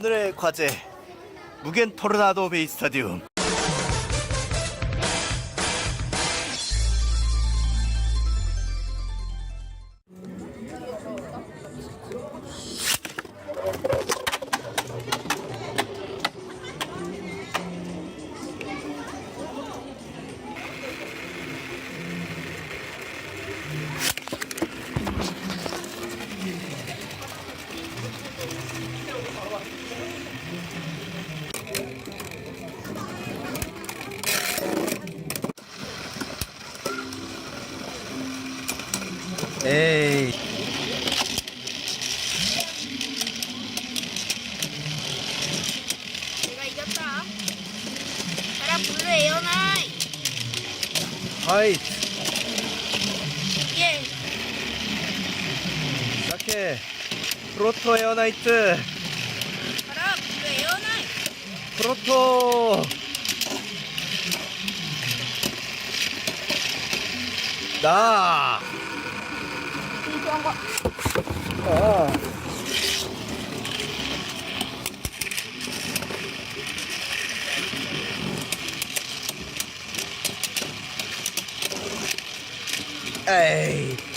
오늘의 과제 무겐 토르나도 베이 스타디움 화이트 예. 시작해 프로토 에어나이트 가라 블루 에어나 이.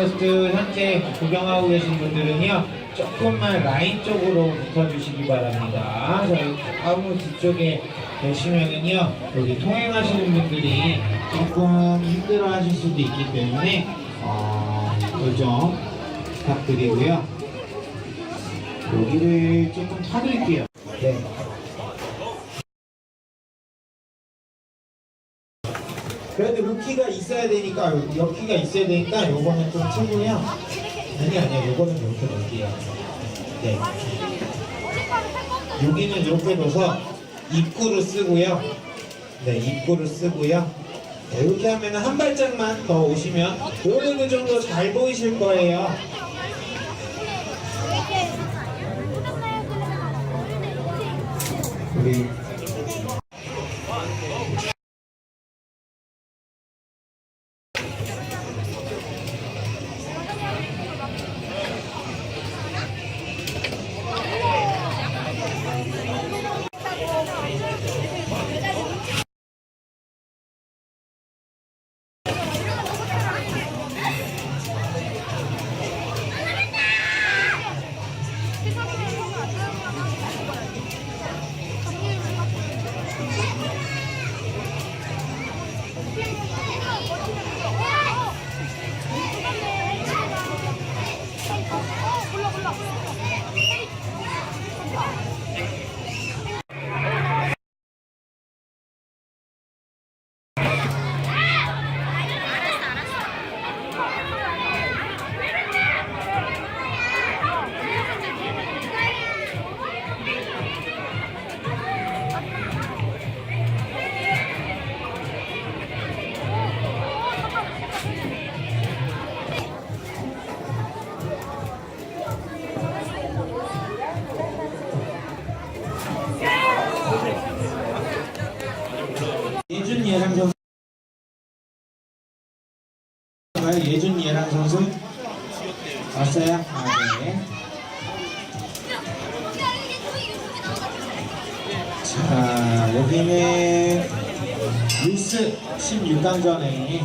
워스트 현재 구경하고 계신 분들은요, 조금만 라인 쪽으로 붙어주시기 바랍니다. 저희 아무 뒤쪽에 계시면은요, 여기 통행하시는 분들이 조금 힘들어 하실 수도 있기 때문에, 어, 요점 부탁드리고요. 여기를 조금 타드릴게요. 네. 그래도 루키가 있어야 되니까 여기가 있어야 되니까 요거는 좀 틀고요. 아니 아니요 요거는 이렇게 놓을게요. 네. 여기는 이렇게 둬서 입구를 쓰고요. 네 입구를 쓰고요. 네, 이렇게 하면 한 발짝만 더 오시면 어느 정도 잘 보이실 거예요. 우리 16강전에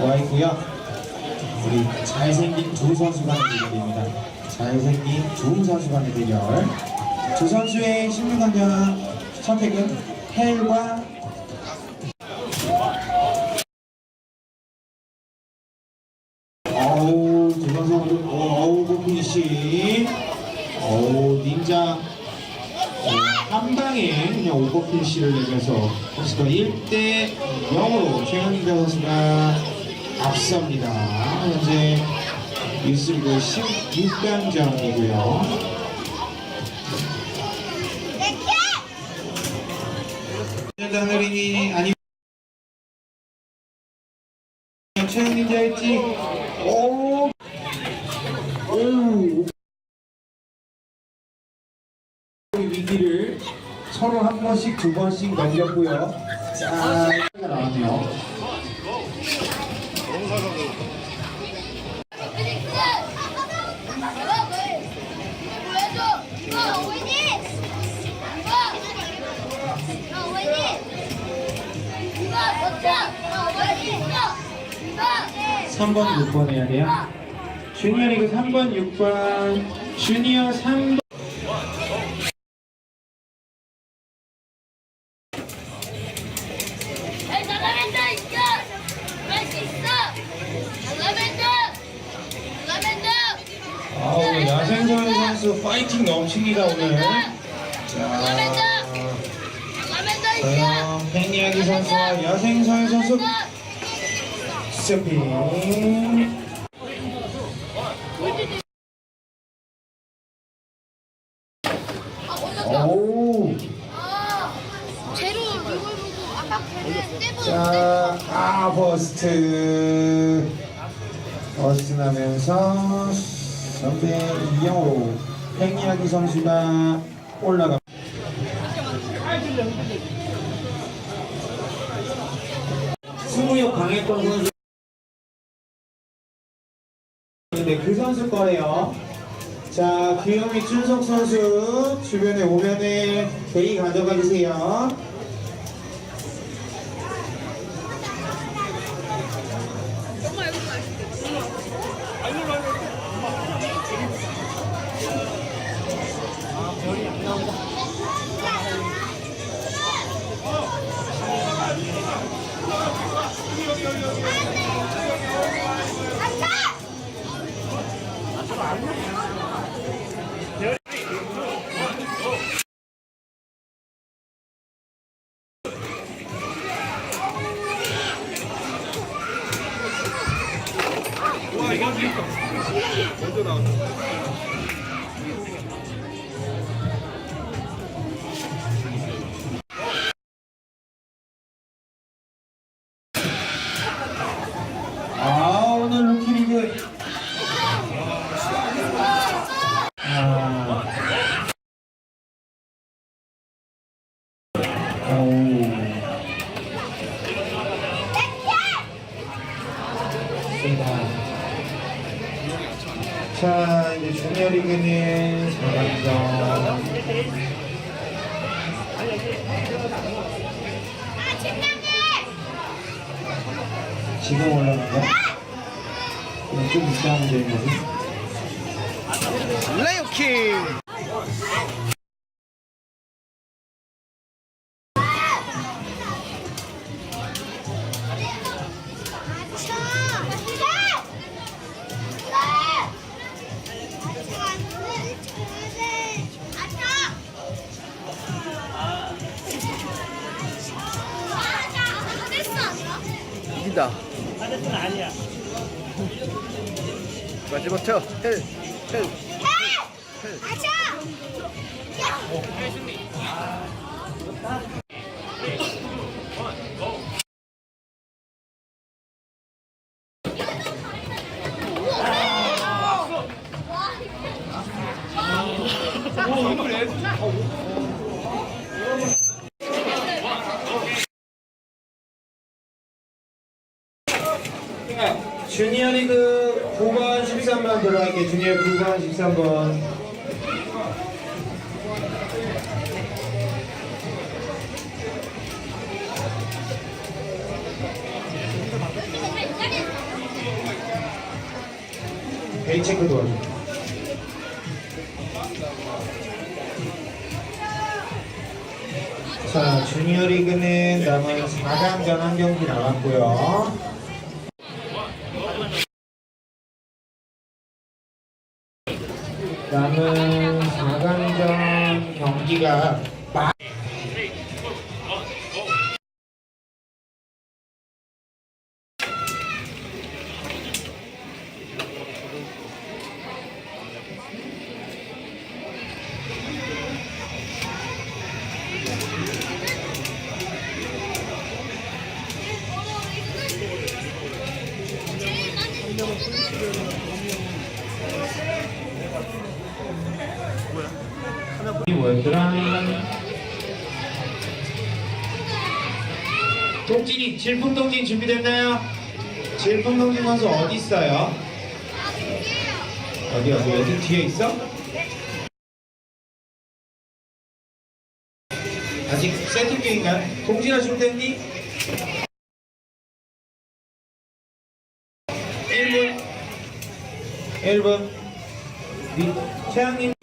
와 있고요. 우리 잘생긴 두 선수 간의 대결입니다. 잘생긴 두 선수 간의 대결. 두 선수의 16강전 선택은 헬과 방에 그냥 오버피니시를 내면서 선수가 1대 0으로 최현경 선수가 앞섭니다. 현재 뉴스리그 16강전이고요. 하늘이니 아니면 최현경 할지 두 번씩 넘겼고요. 자, 나왔네요. 어, 3번, 6번 해야 돼요. 주니어 리그 3번, 6번, 주니어 3번. 선수 파이팅 넘칩니다, 오늘. 자! 과연 팽이야기 선수와 야생선 선수 스피인. 오. 자, 아, 버스트. 버스트 나면서 선배 이영호 팽이야기 선수가 올라가. 승우역 강했던 선수. 네, 그 선수 거래요. 자, 귀요미 준석 선수 주변에 오면은 개의 가져가 주세요. 아 그럼 마지막쳐. 헬 헬. 주니어 리그 9번 13번 들어갈게. 주니어 9번 13번. 베이 체크 도와줘. 자 주니어 리그는 남은 4강전 한 경기 남았고요 남은 4강전 경기가 이 뭐였더라? 동진이 질풍 동진 준비됐나요? 질풍 동진 선수 어디 있어요? 어디 어디 어디 뒤에 있어? 아직 세팅 중인가요? 동진아 준비됐니? 1분 1분 최양님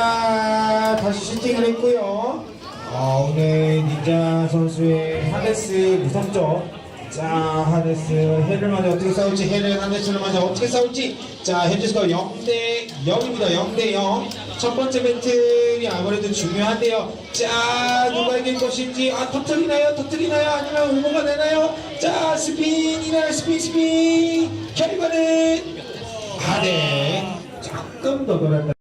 자, 다시 슈팅을 했고요. 아, 오늘 닌자 선수의 하데스 무섭죠? 자, 하데스 헤를 맞아 어떻게 싸울지, 헤를 하데스를 맞아 어떻게 싸울지. 자, 스코어 0대 0입니다. 0대 0. 첫 번째 배틀이 아무래도 중요한데요. 자, 누가 이길 것인지, 아, 터트리나요? 터트리나요? 아니면 응모가 되나요? 자, 스핀이나요? 스핀, 스핀. 결과는 하데. 조금 더 돌았다.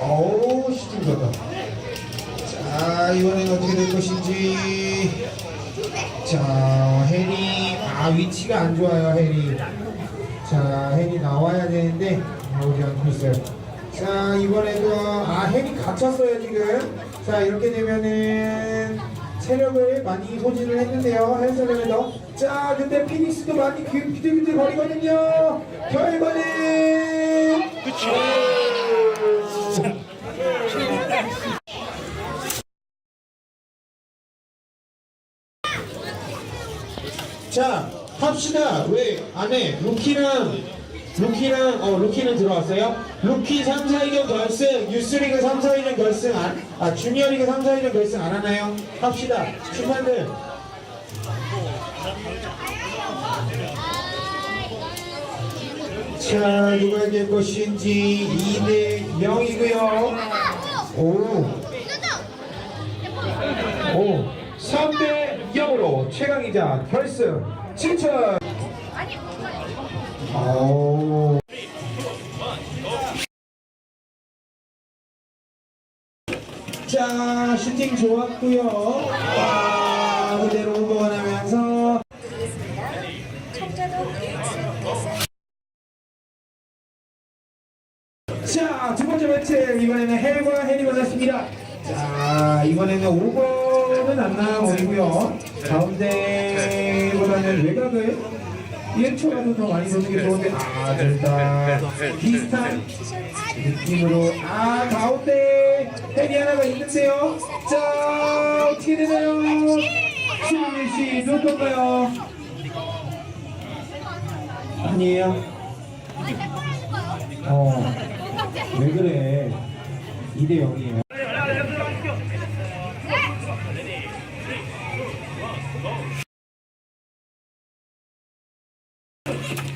어우 슈팅 좋다. 자 이번엔 어떻게 될 것인지. 자 해리 아 위치가 안 좋아요 해리 자 해리 나와야 되는데 나오지 않고 있어요. 자 이번에도 아 해리 갇혔어요 지금. 자 이렇게 되면은 체력을 많이 소진을 했는데요 헬스레벨더. 자 근데 피닉스도 많이 귀- 비틀비틀 거리거든요. 결과는 그치. 자 합시다. 왜 안에 루키랑 루키랑 어 루키는 들어왔어요? 루키 3, 4위전 결승 유스리그 3, 4위전 결승 안, 아 주니어리그 3, 4위전 결승 안 하나요? 합시다. 심판들. 자 누가 이길 것인지 2대 0이고요. 오. 오, 3대 0으로 최강이자 결승 진출. 오. 자, 슈팅 좋았고요. 아, 그대로 응원하면서 자, 두 번째 매치 이번에는 헬과 헬이 만났습니다. 자, 이번에는 5번 은안 나와버리고요. 가운데보다는 외곽을 1초라도 더 많이 넣는 게 좋은데 아, 됐다. 비슷한 느낌으로 아, 가운데 헬이 하나가 있는데요. 자, 어떻게 되나요? 수민 씨, 누구 건가요? 아니에요. 어, 왜 그래? 2대 0이에요.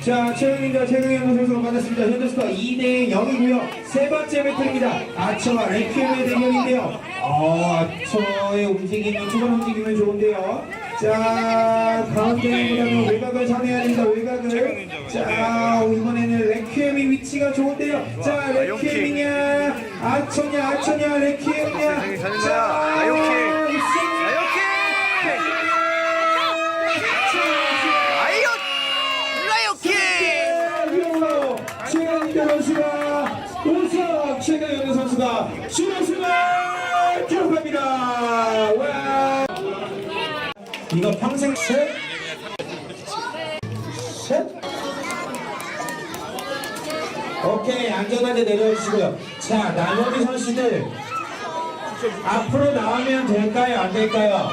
자, 최영민과 최경영 선수가 만났습니다. 현재 스코어 2대 0이고요. 세 번째 배틀입니다. 아처와 레퀴엠의 대결인데요. 어, 아처의 움직임이, 초반 움직임은 좋은데요. 자, 가운데보다는 외곽을 장해야 됩니다. 외곽을. 자, 이번에는 레퀴엠의 위치가 좋은데요. 자, 레퀴엠이냐, 아처냐, 아처냐, 레퀴엠이냐. 자, 이거 평생 셋. 셋. 오케이 안전하게 내려주시고요. 자 나머지 선수들 앞으로 나오면 될까요 안 될까요?